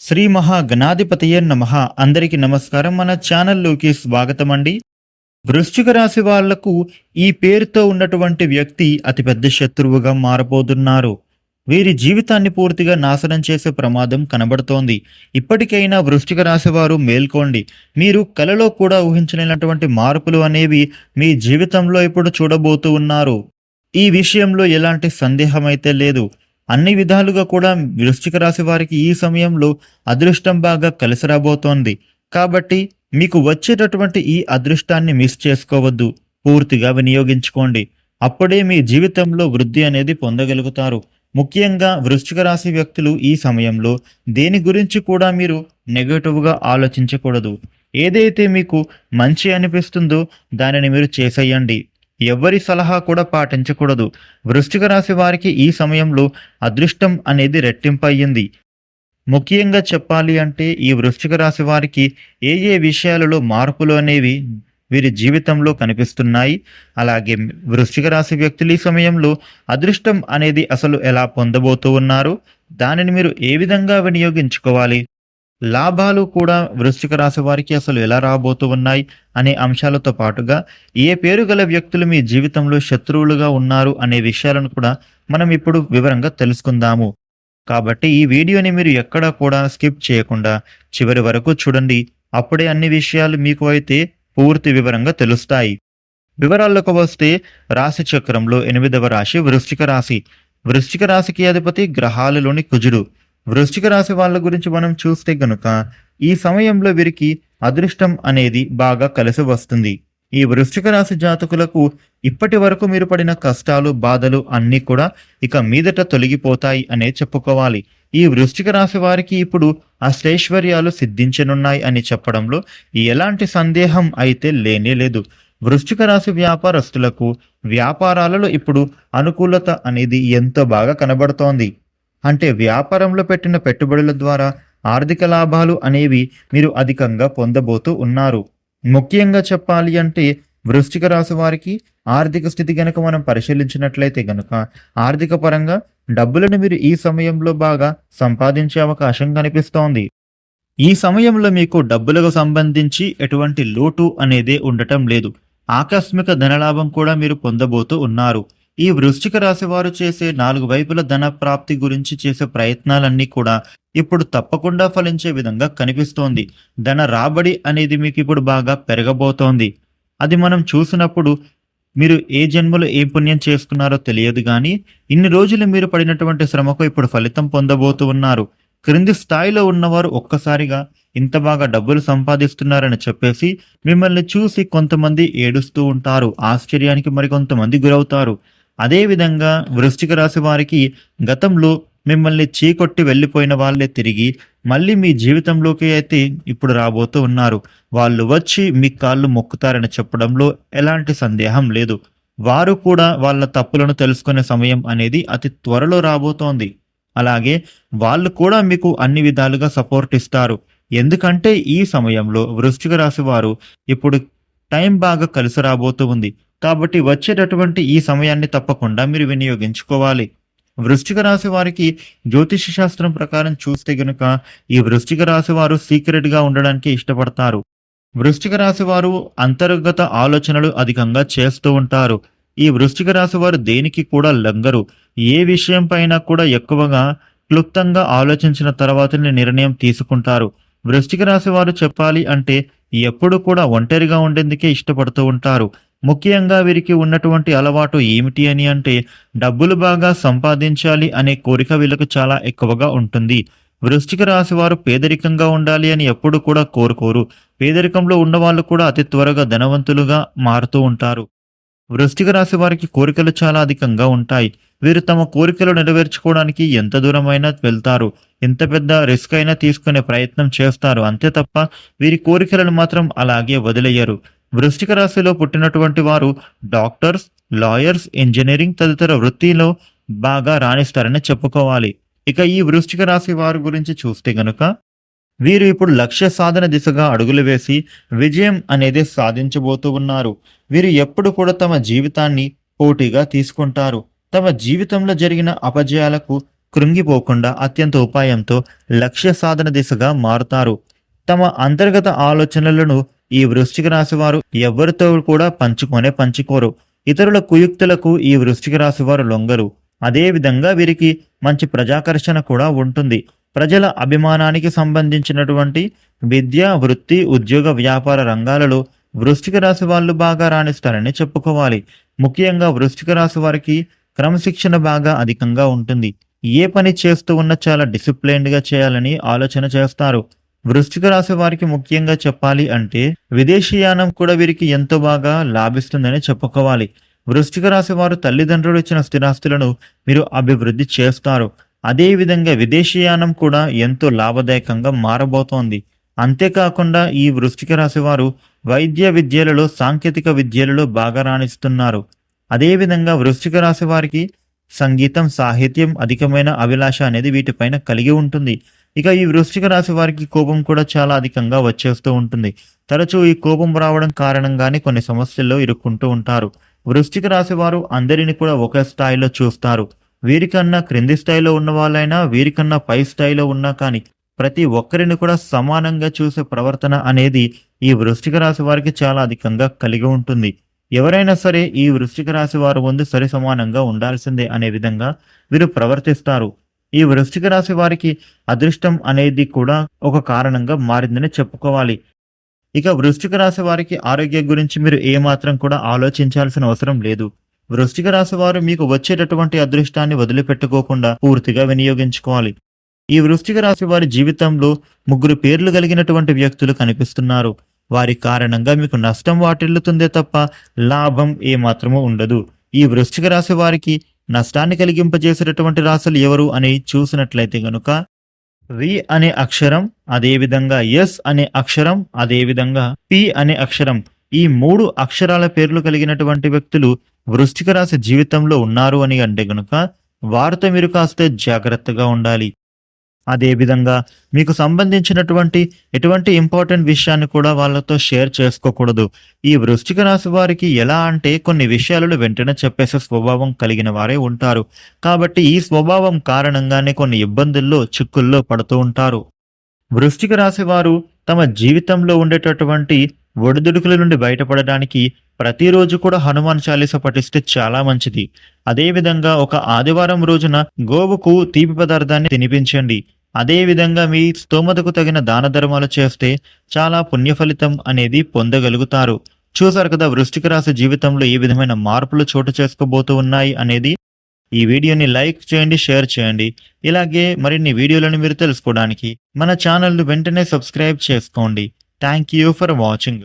శ్రీ మహా మహాగణాధిపతయే నమ. అందరికీ నమస్కారం. మన ఛానల్లోకి స్వాగతం అండి వృశ్చిక రాశి వాళ్ళకు ఈ పేరుతో ఉన్నటువంటి వ్యక్తి అతిపెద్ద శత్రువుగా మారబోతున్నారు. వీరి జీవితాన్ని పూర్తిగా నాశనం చేసే ప్రమాదం కనబడుతోంది. ఇప్పటికైనా వృష్టిక రాశి వారు మేల్కోండి. మీరు కలలో కూడా ఊహించలేనటువంటి మార్పులు అనేవి మీ జీవితంలో ఇప్పుడు చూడబోతూ ఉన్నారు. ఈ విషయంలో ఎలాంటి సందేహం అయితే లేదు. అన్ని విధాలుగా కూడా వృశ్చిక రాశి వారికి ఈ సమయంలో అదృష్టం బాగా కలిసి రాబోతోంది కాబట్టి మీకు వచ్చేటటువంటి ఈ అదృష్టాన్ని మిస్ చేసుకోవద్దు. పూర్తిగా వినియోగించుకోండి. అప్పుడే మీ జీవితంలో వృద్ధి అనేది పొందగలుగుతారు. ముఖ్యంగా వృశ్చిక రాశి వ్యక్తులు ఈ సమయంలో దేని గురించి కూడా మీరు నెగటివ్గా ఆలోచించకూడదు. ఏదైతే మీకు మంచి అనిపిస్తుందో దానిని మీరు చేసేయండి. ఎవ్వరి సలహా కూడా పాటించకూడదు. వృశ్చిక రాశి వారికి ఈ సమయంలో అదృష్టం అనేది రెట్టింపయ్యింది ముఖ్యంగా చెప్పాలి అంటే ఈ వృశ్చిక రాశి వారికి ఏ ఏ విషయాలలో మార్పులు అనేవి వీరి జీవితంలో కనిపిస్తున్నాయి. అలాగే వృశ్చిక రాశి వ్యక్తులు ఈ సమయంలో అదృష్టం అనేది అసలు ఎలా పొందబోతూ ఉన్నారు? దానిని మీరు ఏ విధంగా వినియోగించుకోవాలి? లాభాలు కూడా వృశ్చిక రాశి వారికి అసలు ఎలా రాబోతూ ఉన్నాయి అనే అంశాలతో పాటుగా ఏ పేరు గల వ్యక్తులు మీ జీవితంలో శత్రువులుగా ఉన్నారు అనే విషయాలను కూడా మనం ఇప్పుడు వివరంగా తెలుసుకుందాము. కాబట్టి ఈ వీడియోని మీరు ఎక్కడా కూడా స్కిప్ చేయకుండా చివరి వరకు చూడండి. అప్పుడే అన్ని విషయాలు మీకు అయితే పూర్తి వివరంగా తెలుస్తాయి. వివరాల్లోకి వస్తే రాశి చక్రంలో ఎనిమిదవ రాశి వృశ్చిక రాశి. వృశ్చిక రాశికి అధిపతి గ్రహాలలోని కుజుడు. వృశ్చిక రాశి వాళ్ళ గురించి మనం చూస్తే గనుక ఈ సమయంలో వీరికి అదృష్టం అనేది బాగా కలిసి వస్తుంది. ఈ వృశ్చిక రాశి జాతకులకు ఇప్పటి వరకు మీరు పడిన కష్టాలు బాధలు అన్నీ కూడా ఇక మీదట తొలగిపోతాయి అనే చెప్పుకోవాలి. ఈ వృశ్చిక రాశి వారికి ఇప్పుడు అష్టైశ్వర్యాలు సిద్ధించనున్నాయి అని చెప్పడంలో ఎలాంటి సందేహం అయితే లేనే లేదు. వృశ్చిక రాశి వ్యాపారస్తులకు వ్యాపారాలలో ఇప్పుడు అనుకూలత అనేది ఎంతో బాగా కనబడుతోంది. అంటే వ్యాపారంలో పెట్టిన పెట్టుబడుల ద్వారా ఆర్థిక లాభాలు అనేవి మీరు అధికంగా పొందబోతూ ఉన్నారు. ముఖ్యంగా చెప్పాలి అంటే వృశ్చిక రాశి వారికి ఆర్థిక స్థితి గనక మనం పరిశీలించినట్లయితే గనక ఆర్థిక పరంగా డబ్బులను మీరు ఈ సమయంలో బాగా సంపాదించే అవకాశం కనిపిస్తోంది. ఈ సమయంలో మీకు డబ్బులకు సంబంధించి ఎటువంటి లోటు అనేది ఉండటం లేదు. ఆకస్మిక ధనలాభం కూడా మీరు పొందబోతూ ఉన్నారు. ఈ వృశ్చిక రాశి వారు చేసే నాలుగు వైపుల ధన ప్రాప్తి గురించి చేసే ప్రయత్నాలన్నీ కూడా ఇప్పుడు తప్పకుండా ఫలించే విధంగా కనిపిస్తోంది. ధన రాబడి అనేది మీకు ఇప్పుడు బాగా పెరగబోతోంది. అది మనం చూసినప్పుడు మీరు ఏ జన్మలో ఏ పుణ్యం చేసుకున్నారో తెలియదు కానీ ఇన్ని రోజులు మీరు పడినటువంటి శ్రమకు ఇప్పుడు ఫలితం పొందబోతూ ఉన్నారు. క్రింది స్థాయిలో ఉన్నవారు ఒక్కసారిగా ఇంత బాగా డబ్బులు సంపాదిస్తున్నారని చెప్పేసి మిమ్మల్ని చూసి కొంతమంది ఏడుస్తూ ఉంటారు. ఆశ్చర్యానికి మరికొంతమంది గురవుతారు. అదేవిధంగా వృశ్చిక రాశి వారికి గతంలో మిమ్మల్ని చీకొట్టి వెళ్ళిపోయిన వాళ్ళే తిరిగి మళ్ళీ మీ జీవితంలోకి అయితే ఇప్పుడు రాబోతూ ఉన్నారు. వాళ్ళు వచ్చి మీ కాళ్ళు మొక్కుతారని చెప్పడంలో ఎలాంటి సందేహం లేదు. వారు కూడా వాళ్ళ తప్పులను తెలుసుకునే సమయం అనేది అతి త్వరలో రాబోతోంది. అలాగే వాళ్ళు కూడా మీకు అన్ని విధాలుగా సపోర్ట్ ఇస్తారు. ఎందుకంటే ఈ సమయంలో వృశ్చిక రాశి వారు ఇప్పుడు టైం బాగా కలిసి రాబోతూ ఉంది. కాబట్టి వచ్చేటటువంటి ఈ సమయాన్ని తప్పకుండా మీరు వినియోగించుకోవాలి. వృష్టిక రాశి వారికి జ్యోతిష శాస్త్రం ప్రకారం చూస్తే గనుక ఈ వృష్టిక రాశి వారు సీక్రెట్గా ఉండడానికి ఇష్టపడతారు. వృష్టిక రాశి వారు అంతర్గత ఆలోచనలు అధికంగా చేస్తూ ఉంటారు. ఈ వృష్టిక రాశి వారు దేనికి కూడా లంగరు. ఏ విషయం పైన కూడా ఎక్కువగా క్లుప్తంగా ఆలోచించిన తర్వాతనే నిర్ణయం తీసుకుంటారు. వృష్టిక రాశి వారు చెప్పాలి అంటే ఎప్పుడు కూడా ఒంటరిగా ఉండేందుకే ఇష్టపడుతూ ఉంటారు. ముఖ్యంగా వీరికి ఉన్నటువంటి అలవాటు ఏమిటి అని అంటే డబ్బులు బాగా సంపాదించాలి అనే కోరిక వీళ్ళకు చాలా ఎక్కువగా ఉంటుంది. వృశ్చిక రాశి వారు పేదరికంగా ఉండాలి అని ఎప్పుడు కూడా కోరుకోరు. పేదరికంలో ఉన్నవాళ్ళు కూడా అతి త్వరగా ధనవంతులుగా మారుతూ ఉంటారు. వృశ్చిక రాశి వారికి కోరికలు చాలా అధికంగా ఉంటాయి. వీరు తమ కోరికలు నెరవేర్చుకోవడానికి ఎంత దూరమైనా వెళ్తారు ఎంత పెద్ద రిస్క్ అయినా తీసుకునే ప్రయత్నం చేస్తారు అంతే తప్ప వీరి కోరికలను మాత్రం అలాగే వదిలేయరు. వృష్టిక రాశిలో పుట్టినటువంటి వారు డాక్టర్స్ లాయర్స్ ఇంజనీరింగ్ తదితర వృత్తిలో బాగా రాణిస్తారని చెప్పుకోవాలి. ఇక ఈ వృష్టిక రాశి వారి గురించి చూస్తే గనుక వీరు ఇప్పుడు లక్ష్య సాధన దిశగా అడుగులు వేసి విజయం అనేది సాధించబోతూ ఉన్నారు. వీరు ఎప్పుడు కూడా తమ జీవితాన్ని పోటీగా తీసుకుంటారు. తమ జీవితంలో జరిగిన అపజయాలకు కృంగిపోకుండా అత్యంత ఉపాయంతో లక్ష్య సాధన దిశగా మారుతారు. తమ అంతర్గత ఆలోచనలను ఈ వృశ్చిక రాశి వారు ఎవరితో కూడా పంచుకొనే పంచుకోరు. ఇతరుల కుయుక్తులకు ఈ వృశ్చిక రాశి వారు లొంగరు అదేవిధంగా వీరికి మంచి ప్రజాకర్షణ కూడా ఉంటుంది. ప్రజల అభిమానానికి సంబంధించినటువంటి విద్య వృత్తి ఉద్యోగ వ్యాపార రంగాలలో వృశ్చిక రాశి వాళ్ళు బాగా రాణిస్తారని చెప్పుకోవాలి. ముఖ్యంగా వృశ్చిక రాశి వారికి క్రమశిక్షణ బాగా అధికంగా ఉంటుంది. ఏ పని చేస్తూ ఉన్నా చాలా డిసిప్లైన్డ్గా చేయాలని ఆలోచన చేస్తారు. వృశ్చిక రాశి వారికి ముఖ్యంగా చెప్పాలి అంటే విదేశీయానం కూడా వీరికి ఎంతో బాగా లాభిస్తుందని చెప్పుకోవాలి. వృశ్చిక రాశి వారు తల్లిదండ్రులు ఇచ్చిన స్థిరాస్తులను మీరు అభివృద్ధి చేస్తారు. అదేవిధంగా విదేశీయానం కూడా ఎంతో లాభదాయకంగా మారబోతోంది. అంతేకాకుండా ఈ వృశ్చిక రాశి వారు వైద్య విద్యలలో సాంకేతిక విద్యలలో బాగా రాణిస్తున్నారు. అదేవిధంగా వృశ్చిక రాశి వారికి సంగీతం సాహిత్యం అధికమైన అభిలాష అనేది వీటిపైన కలిగి ఉంటుంది. ఇక ఈ వృశ్చిక రాశి వారికి కోపం కూడా చాలా అధికంగా వచ్చేస్తూ ఉంటుంది. తరచూ ఈ కోపం రావడం కారణంగానే కొన్ని సమస్యల్లో ఇరుక్కుంటూ ఉంటారు. వృశ్చిక రాశి వారు అందరిని కూడా ఒకే స్థాయిలో చూస్తారు. వీరికన్నా క్రింది స్థాయిలో ఉన్న వాళ్ళైనా వీరికన్నా పై స్థాయిలో ఉన్నా కానీ ప్రతి ఒక్కరిని కూడా సమానంగా చూసే ప్రవర్తన అనేది ఈ వృశ్చిక రాశి వారికి చాలా అధికంగా కలిగి ఉంటుంది. ఎవరైనా సరే ఈ వృశ్చిక రాశి వారు ముందు సరి సమానంగా ఉండాల్సిందే అనే విధంగా వీరు ప్రవర్తిస్తారు. ఈ వృశ్చిక రాశి వారికి అదృష్టం అనేది కూడా ఒక కారణంగా మారిందని చెప్పుకోవాలి. ఇక వృశ్చిక రాశి వారికి ఆరోగ్యం గురించి మీరు ఏమాత్రం కూడా ఆలోచించాల్సిన అవసరం లేదు. వృశ్చిక రాశి వారు మీకు వచ్చేటటువంటి అదృష్టాన్ని వదిలిపెట్టుకోకుండా పూర్తిగా వినియోగించుకోవాలి. ఈ వృశ్చిక రాశి వారి జీవితంలో ముగ్గురు పేర్లు కలిగినటువంటి వ్యక్తులు కనిపిస్తున్నారు. వారి కారణంగా మీకు నష్టం వాటిల్లుతుందే తప్ప లాభం ఏమాత్రమూ ఉండదు. ఈ వృశ్చిక రాశి వారికి నష్టాన్ని కలిగింపజేసేటటువంటి రాశులు ఎవరు అని చూసినట్లయితే గనుక వి అనే అక్షరం అదేవిధంగా ఎస్ అనే అక్షరం అదేవిధంగా పి అనే అక్షరం ఈ మూడు అక్షరాల పేర్లు కలిగినటువంటి వ్యక్తులు వృశ్చిక రాశి జీవితంలో ఉన్నారు అని అంటే గనుక వారితో మీరు కాస్త జాగ్రత్తగా ఉండాలి. అదేవిధంగా మీకు సంబంధించినటువంటి ఎటువంటి ఇంపార్టెంట్ విషయాన్ని కూడా వాళ్ళతో షేర్ చేసుకోకూడదు. ఈ వృశ్చిక రాశి వారికి ఎలా అంటే కొన్ని విషయాలను వెంటనే చెప్పేసే స్వభావం కలిగిన వారే ఉంటారు. కాబట్టి ఈ స్వభావం కారణంగానే కొన్ని ఇబ్బందుల్లో చిక్కుల్లో పడుతూ ఉంటారు. వృశ్చిక రాశి వారు తమ జీవితంలో ఉండేటటువంటి ఒడిదుడుకుల నుండి బయటపడడానికి ప్రతిరోజు కూడా హనుమాన్ చాలీస పఠిస్తే చాలా మంచిది. అదేవిధంగా ఒక ఆదివారం రోజున గోవుకు తీపి పదార్థాన్ని తినిపించండి. అదేవిధంగా మీ స్తోమతకు తగిన దాన ధర్మాలు చేస్తే చాలా పుణ్యఫలితం అనేది పొందగలుగుతారు. చూసారు కదా వృష్టిక రాశి జీవితంలో ఏ విధమైన మార్పులు చోటు చేసుకోబోతూ ఉన్నాయి అనేది? ఈ వీడియోని లైక్ చేయండి షేర్ చేయండి. ఇలాగే మరిన్ని వీడియోలను మీరు తెలుసుకోవడానికి మన ఛానల్ను వెంటనే సబ్స్క్రైబ్ చేసుకోండి. Thank you for watching.